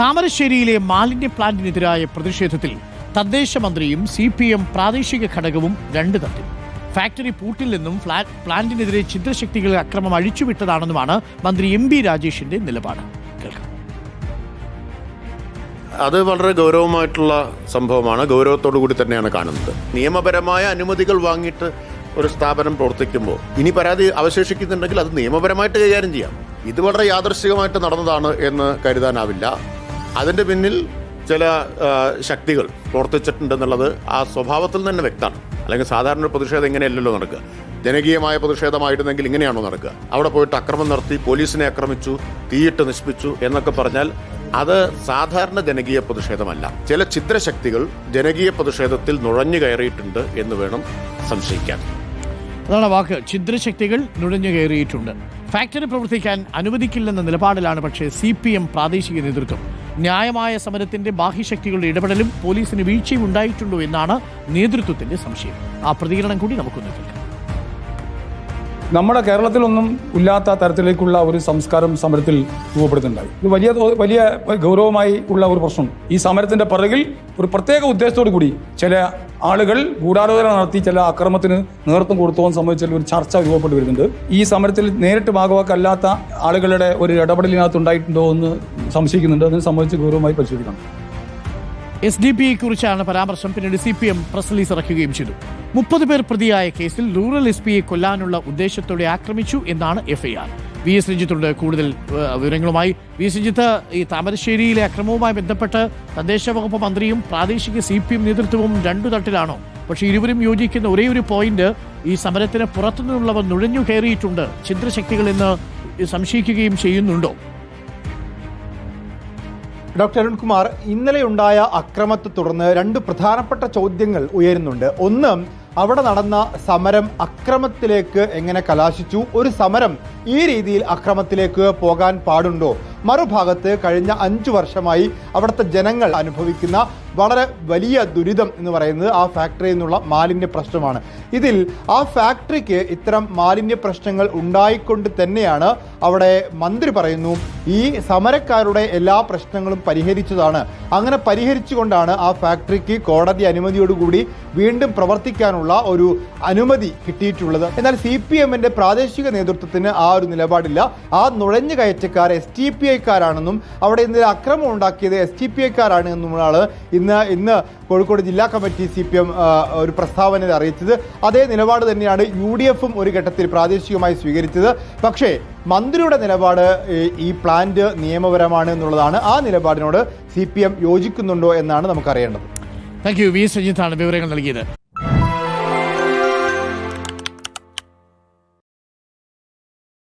താമരശ്ശേരിയിലെ മാലിന്യ പ്ലാന്റിനെതിരായ പ്രതിഷേധത്തിൽ തദ്ദേശ മന്ത്രിയും സി പി എം പ്രാദേശിക ഘടകവും രണ്ട് തട്ടി. ഫാക്ടറി പൂട്ടിൽ നിന്നും ഫ്ലാറ്റ് പ്ലാന്റിനെതിരെ ഛിദ്രശക്തികൾ അക്രമം അഴിച്ചുവിട്ടതാണെന്നുമാണ് മന്ത്രി എം ബി രാജേഷിന്റെ നിലപാട്. അത് വളരെ ഗൗരവമായിട്ടുള്ള സംഭവമാണ്. ഗൗരവത്തോടു കൂടി തന്നെയാണ് കാണുന്നത്. നിയമപരമായ അനുമതികൾ വാങ്ങിയിട്ട് ഒരു സ്ഥാപനം പ്രവർത്തിക്കുമ്പോൾ ഇനി പരാതി അവശേഷിക്കുന്നുണ്ടെങ്കിൽ അത് നിയമപരമായിട്ട് കൈകാര്യം ചെയ്യാം. ഇത് വളരെ യാദർശികമായിട്ട് നടന്നതാണ് എന്ന് കരുതാനാവില്ല. അതിന്റെ പിന്നിൽ ചില ശക്തികൾ പ്രവർത്തിച്ചിട്ടുണ്ടെന്നുള്ളത് ആ സ്വഭാവത്തിൽ തന്നെ വ്യക്തമാണ്. അല്ലെങ്കിൽ സാധാരണ ഒരു പ്രതിഷേധം ഇങ്ങനെയല്ലല്ലോ നടക്കുക. ജനകീയമായ പ്രതിഷേധമായിരുന്നെങ്കിൽ ഇങ്ങനെയാണോ നടക്കുക? അവിടെ പോയിട്ട് അക്രമം നടത്തി പോലീസിനെ ആക്രമിച്ചു തീയിട്ട് നശിപ്പിച്ചു എന്നൊക്കെ പറഞ്ഞാൽ അത് സാധാരണ ജനകീയ പ്രതിഷേധമല്ല. ചില ചിത്രശക്തികൾ ജനകീയ പ്രതിഷേധത്തിൽ നുഴഞ്ഞു കയറിയിട്ടുണ്ട് എന്ന് വേണം സംശയിക്കാൻ. അതാണ് വാക്ക്. ചിദ്രശക്തികൾ നുഴഞ്ഞു കയറിയിട്ടുണ്ട്. ഫാക്ടറി പ്രവർത്തിക്കാൻ അനുവദിക്കില്ലെന്ന നിലപാടിലാണ് പക്ഷേ സി പ്രാദേശിക നേതൃത്വം. ന്യായമായ സമരത്തിന്റെ ബാഹ്യശക്തികളുടെ ഇടപെടലും പോലീസിന് വീഴ്ചയും ഉണ്ടായിട്ടുണ്ടോ എന്നാണ് നേതൃത്വത്തിന്റെ സംശയം. ആ പ്രതികരണം കൂടി നമുക്കൊന്ന് നമ്മുടെ കേരളത്തിലൊന്നും ഇല്ലാത്ത തരത്തിലേക്കുള്ള ഒരു സംസ്കാരം സമരത്തിൽ രൂപപ്പെടുത്തുന്നുണ്ടായി ഇത് വലിയ വലിയ ഗൗരവമായി ഉള്ള ഒരു പ്രശ്നം. ഈ സമരത്തിന്റെ പിറകിൽ ഒരു പ്രത്യേക ഉദ്ദേശത്തോടു കൂടി ചില ആളുകൾ ഗൂഢാലോചന നടത്തി ചില അക്രമത്തിന് നേതൃത്വം കൊടുത്തോന്ന് സംബന്ധിച്ച ഒരു ചർച്ച രൂപപ്പെട്ടു വരുന്നുണ്ട്. ഈ സമരത്തിൽ നേരിട്ട് ഭാഗവാക്കല്ലാത്ത ആളുകളുടെ ഒരു ഇടപെടലിനകത്ത് ഉണ്ടായിട്ടുണ്ടോ എന്ന് സംശയിക്കുന്നുണ്ട്. അതിനെ സംബന്ധിച്ച് ഗൗരവമായി പരിശോധിക്കണം എസ് ഡി പി കുറിച്ചാണ് പരാമർശം. പിന്നീട് C P M press release ഇറക്കുകയും ചെയ്തു. മുപ്പത് പേർ പ്രതിയായ കേസിൽ റൂറൽ എസ് പിയെ കൊല്ലാനുള്ള ഉദ്ദേശത്തോടെ ആക്രമിച്ചു എന്നാണ് എഫ്ഐആർ വി എസ് രഞ്ജിത്തുണ്ട്. കൂടുതൽ വിവരങ്ങളുമായി. വി എസ് രഞ്ജിത്ത് ഈ താമരശ്ശേരിയിലെ അക്രമവുമായി ബന്ധപ്പെട്ട് തദ്ദേശ വകുപ്പ് മന്ത്രിയും പ്രാദേശിക സി പി എം നേതൃത്വവും രണ്ടു തട്ടിലാണോ? പക്ഷേ ഇരുവരും യോജിക്കുന്ന ഒരേ ഒരു പോയിന്റ് ഈ സമരത്തിന് പുറത്തുനിന്നുള്ളവർ നുഴഞ്ഞു കയറിയിട്ടുണ്ട്. ഛിദ്രശക്തികൾ എന്ന് സംശയിക്കുകയും ചെയ്യുന്നുണ്ടോ? ഡോക്ടർ അരുൺകുമാർ ഇന്നലെയുണ്ടായ അക്രമത്തെ തുടർന്ന് രണ്ട് പ്രധാനപ്പെട്ട ചോദ്യങ്ങൾ ഉയരുന്നുണ്ട്. ഒന്ന് അവിടെ നടന്ന സമരം അക്രമത്തിലേക്ക് എങ്ങനെ കലാശിച്ചു? ഒരു സമരം ഈ രീതിയിൽ അക്രമത്തിലേക്ക് പോകാൻ പാടുണ്ടോ? മറുഭാഗത്ത് കഴിഞ്ഞ അഞ്ചു വർഷമായി അവിടുത്തെ ജനങ്ങൾ അനുഭവിക്കുന്ന വളരെ വലിയ ദുരിതം എന്ന് പറയുന്നത് ആ ഫാക്ടറിയിൽ നിന്നുള്ള മാലിന്യ പ്രശ്നമാണ്. ഇതിൽ ആ ഫാക്ടറിക്ക് ഇത്തരം മാലിന്യ പ്രശ്നങ്ങൾ ഉണ്ടായിക്കൊണ്ട് തന്നെയാണ് അവിടെ മന്ത്രി പറയുന്നു ഈ സമരക്കാരുടെ എല്ലാ പ്രശ്നങ്ങളും പരിഹരിച്ചതാണ്. അങ്ങനെ പരിഹരിച്ചുകൊണ്ടാണ് ആ ഫാക്ടറിക്ക് കോടതി അനുമതിയോടുകൂടി വീണ്ടും പ്രവർത്തിക്കാനുള്ള ഒരു അനുമതി കിട്ടിയിട്ടുള്ളത്. എന്നാൽ സി പി എമ്മിന്റെ പ്രാദേശിക നേതൃത്വത്തിന് ആ ഒരു നിലപാടില്ല. ആ നുഴഞ്ഞു കയറ്റക്കാർ എസ് ടി പി ഐക്കാരാണെന്നും അവിടെ ഇന്നലെ അക്രമം ഉണ്ടാക്കിയത് എസ് ടി പി ഐക്കാരാണ് എന്നുമാണ് ഇന്ന് ഇന്ന് കോഴിക്കോട് ജില്ലാ കമ്മിറ്റി സി പി എം ഒരു പ്രസ്താവനയിൽ അറിയിച്ചത്. അതേ നിലപാട് തന്നെയാണ് യു ഡി എഫും ഒരു ഘട്ടത്തിൽ പ്രാദേശികമായി സ്വീകരിച്ചത്. പക്ഷേ മന്ത്രിയുടെ നിലപാട് ഈ- പ്ലാന്റ് നിയമപരമാണ് എന്നുള്ളതാണ്. ആ നിലപാടിനോട് സി പി എം യോജിക്കുന്നുണ്ടോ എന്നാണ് നമുക്കറിയേണ്ടത്. Thank you V. സജിത്താണ് വിവരങ്ങൾ നൽകിയത്.